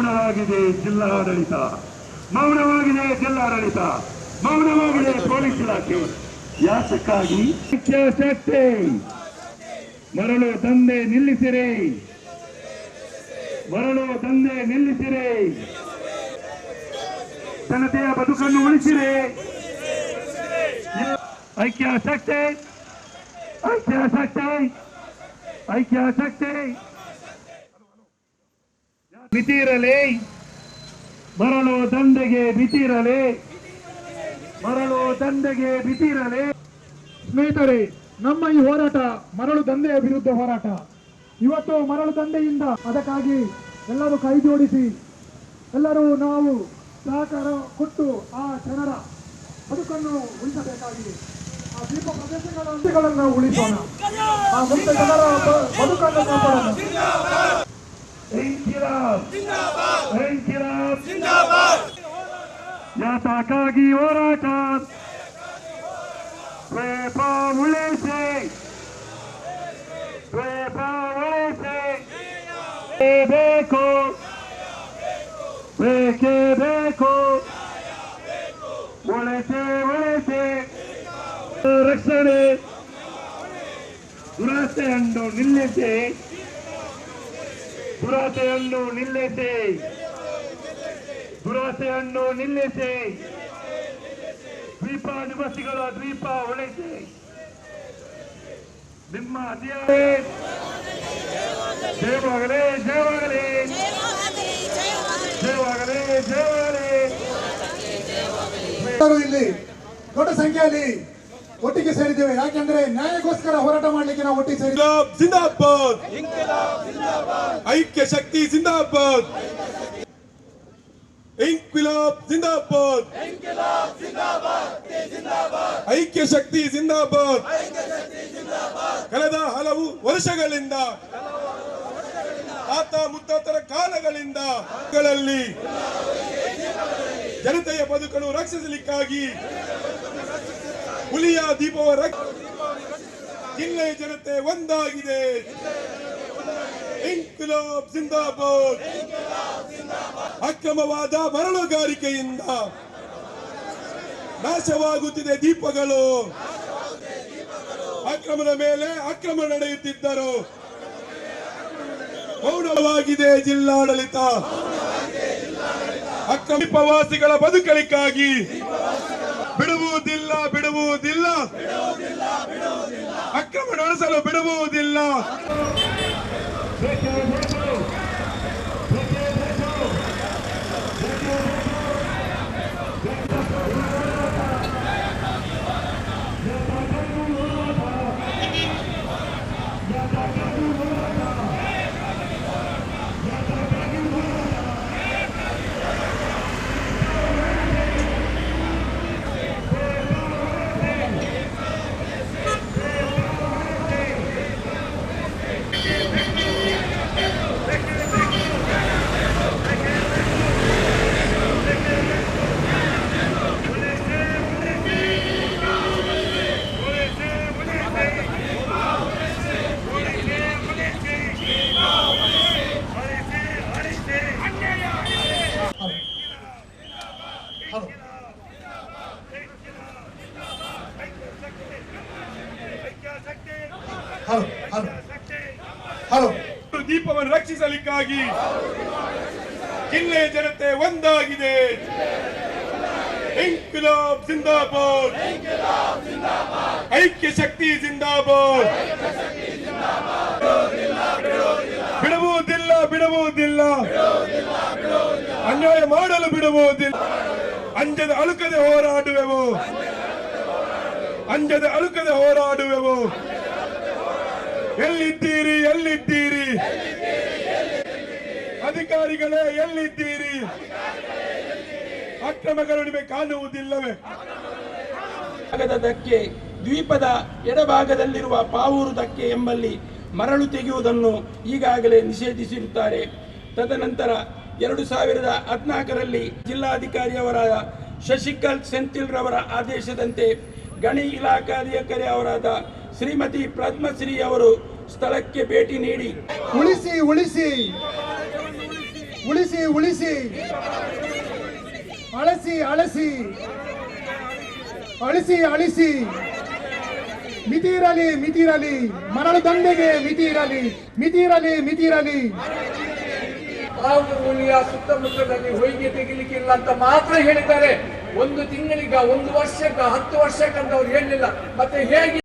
ಮೌನವಾಗಿದೆ ಜಿಲ್ಲಾಡಳಿತ. ಮೌನವಾಗಿದೆ ಜಿಲ್ಲಾಡಳಿತ. ಮೌನವಾಗಿದೆ ಪೊಲೀಸ್ ಇಲಾಖೆ. ಯಾತಕ್ಕಾಗಿ ಶಕ್ತಿ. ಮರಳು ದಂಧೆ ನಿಲ್ಲಿಸಿರಿ. ಮರಳು ದಂಧೆ ನಿಲ್ಲಿಸಿರಿ. ಜನತೆಯ ಬದುಕನ್ನು ಉಳಿಸಿರಿ. ಐಕ್ಯ ಶಕ್ತಿ. ಐಕ್ಯ ಶಕ್ತಿ. ಐಕ್ಯ ಶಕ್ತಿ. ಮಿತಿರಲಿ ಮರಳು ದಂಧೆಗೆ ಬಿತಿರಲೇ ಮರಳು ತಂದೆಗೆ ಬಿತಿರಲೇ ಸ್ನೇಹಿತರೆ, ನಮ್ಮ ಈ ಹೋರಾಟ ಮರಳು ದಂಧೆಯ ವಿರುದ್ಧ ಹೋರಾಟ. ಇವತ್ತು ಮರಳು ದಂಧೆಯಿಂದ ಅದಕ್ಕಾಗಿ ಎಲ್ಲರೂ ಕೈ ಜೋಡಿಸಿ, ಎಲ್ಲರೂ ನಾವು ಸಹಕಾರ ಕೊಟ್ಟು ಆ ಜನರ ಬದುಕನ್ನು ಉಳಿಸಬೇಕಾಗಿದೆ. ಆ ದೀಪ ಪ್ರದೇಶಗಳ ಉಳಿಸೋಣ. ಆ ಮುಂದೆ ಜನರ ಬದುಕನ್ನು ಇನ್ಕಿಲಾಬ್ ಇನ್ಕಿಲಾಬ್ ಯಾತಕ್ಕಾಗಿ ಹೋರಾಟ ದ್ವೀಪ ಉಳಿಸಿ ದ್ವೀಪ ಉಳಿಸಿ ಬೇಕು ಬೇಕೇ ಬೇಕು ಉಳಿಸಿ ಉಳಿಸಿ ರಕ್ಷಣೆ ದುರಾಸೆಯನ್ನು ನಿಲ್ಲಿಸಿ ದುರಾಸೆಯನ್ನು ನಿಲ್ಲಿಸಿ. ದುರಾಸೆಯನ್ನು ನಿಲ್ಲಿಸಿ. ದ್ವೀಪ ನಿವಾಸಿಗಳ ದ್ವೀಪ ಉಳಿಸಿ ನಿಮ್ಮ ಅಧಿಕಾರ ಜಯವಾಗಲೇ, ಜಯವಾಗಲಿ. ಜಯವಾಗಲೇ, ಜಯವಾಗಲಿ. ಇಲ್ಲಿ ದೊಡ್ಡ ಸಂಖ್ಯೆಯಲ್ಲಿ ಒಟ್ಟಿಗೆ ಸೇರಿದ್ದೇವೆ. ಯಾಕೆಂದ್ರೆ ನ್ಯಾಯಕ್ಕೋಸ್ಕರ ಹೋರಾಟ ಮಾಡ್ಲಿಕ್ಕೆ ನಾವು ಒಟ್ಟಿಗೆ ಜಿಂದಾಬಾದ್ ಐಕ್ಯ ಶಕ್ತಿ ಜಿಂದಾಬಾದ್. ಇನ್ಕಿಲಾಬ್ ಜಿಂದಾಬಾದ್. ಐಕ್ಯ ಶಕ್ತಿ ಜಿಂದಾಬಾದ್. ಕಳೆದ ಹಲವು ವರ್ಷಗಳಿಂದ ಆತ ಮುತ್ತಾತರ ಕಾಲಗಳಿಂದ ಜನತೆಯ ಬದುಕನ್ನು ರಕ್ಷಿಸಲಿಕ್ಕಾಗಿ ಹುಲಿಯ ದೀಪವ ಜಿಲ್ಲೆಯ ಜನತೆ ಒಂದಾಗಿದೆ. ಇನ್ಕಿಲಾಬ್ ಜಿಂದಾಬಾದ್. ಅಕ್ರಮವಾದ ಮರಳುಗಾರಿಕೆಯಿಂದ ನಾಶವಾಗುತ್ತಿದೆ ದೀಪಗಳು. ಅಕ್ರಮದ ಮೇಲೆ ಅಕ್ರಮ ನಡೆಯುತ್ತಿದ್ದರು. ಮೌನವಾಗಿದೆ ಜಿಲ್ಲಾಡಳಿತ. ಅಕ್ರಮ ದೀಪವಾಸಿಗಳ ಬದುಕಲಿಕ್ಕಾಗಿ ಬಿಡುವುದಿಲ್ಲ. ಬಿಡುವುದಿಲ್ಲ. ಅಕ್ರಮ ನಡೆಸಲು ಬಿಡುವುದಿಲ್ಲ. Hello hello hello. ದೀಪವನ್ನು ರಕ್ಷಿಸಲಿಕ್ಕಾಗಿ ಜಿಲ್ಲೆಯ ಜನತೆ ಒಂದಾಗಿದೆ. ಇನ್ಕಿಲಾಬ್ ಜಿಂದಾಬಾದ್. ಐಕ್ಯ ಶಕ್ತಿ ಜಿಂದಾಬಾದ್. ಬಿಡುವುದಿಲ್ಲ ಬಿಡುವುದಿಲ್ಲ ಅನ್ಯಾಯ ಮಾಡಲು ಬಿಡುವುದಿಲ್ಲ ಅಂಜದ ಅಳುಕದೆ ಹೋರಾಡುವೆವು. ಅಂಜದ ಅಳುಕದೆ ಹೋರಾಡುವೆವು. ಎಲ್ಲಿದ್ದೀರಿ ಎಲ್ಲಿದ್ದೀರಿ? ಅಧಿಕಾರಿಗಳೇ, ಎಲ್ಲಿದ್ದೀರಿ? ಅಕ್ರಮಗಳು ನಿಮಗೆ ಕಾಣುವುದಿಲ್ಲವೇ? ಧಕ್ಕೆ ದ್ವೀಪದ ಎಡಭಾಗದಲ್ಲಿರುವ ಪಾವೂರು ಧಕ್ಕೆ ಎಂಬಲ್ಲಿ ಮರಳು ತೆಗೆಯುವುದನ್ನು ಈಗಾಗಲೇ ನಿಷೇಧಿಸಿರುತ್ತಾರೆ. ತದನಂತರ ಎರಡು ಸಾವಿರದ ಹದಿನಾಲ್ಕರಲ್ಲಿ ಜಿಲ್ಲಾಧಿಕಾರಿಯವರಾದ ಶಶಿಕಲ್ ಸೆಂಥಿಲ್ರವರ ಆದೇಶದಂತೆ ಗಣಿ ಇಲಾಖಾಧಿಕಾರಿ ಅವರಾದ ಶ್ರೀಮತಿ ಪದ್ಮಶ್ರೀ ಅವರು ಸ್ಥಳಕ್ಕೆ ಭೇಟಿ ನೀಡಿ. ಉಳಿಸಿ ಉಳಿಸಿ. ಉಳಿಸಿ ಉಳಿಸಿ. ಅಳಸಿ ಅಳಸಿ. ಅಳಿಸಿ ಅಳಿಸಿ. ಮಿತಿರಲಿ ಮಿತಿರಲಿ ಮಿತಿ ಇರಲಿ ಮರಳು ದಂಡೆಗೆ ಮಿತಿರಲಿ ಮಿತಿರಲಿ ಮಿತಿರಲಿ ಮಿತಿ ಇರಲಿ ಬಾಹುಬಲಿಯ ಸುತ್ತಮುತ್ತದಲ್ಲಿ ಹೊಯ್ಗೆ ತೆಗಿಲಿಕ್ಕಿಲ್ಲ ಅಂತ ಮಾತ್ರ ಹೇಳಿದ್ದಾರೆ. ಒಂದು ತಿಂಗಳಿಗ ಒಂದು ವರ್ಷಕ್ಕ ಹತ್ತು ವರ್ಷಕ್ಕಂತ ಅವ್ರು ಹೇಳಲಿಲ್ಲ ಮತ್ತೆ ಹೇಗೆ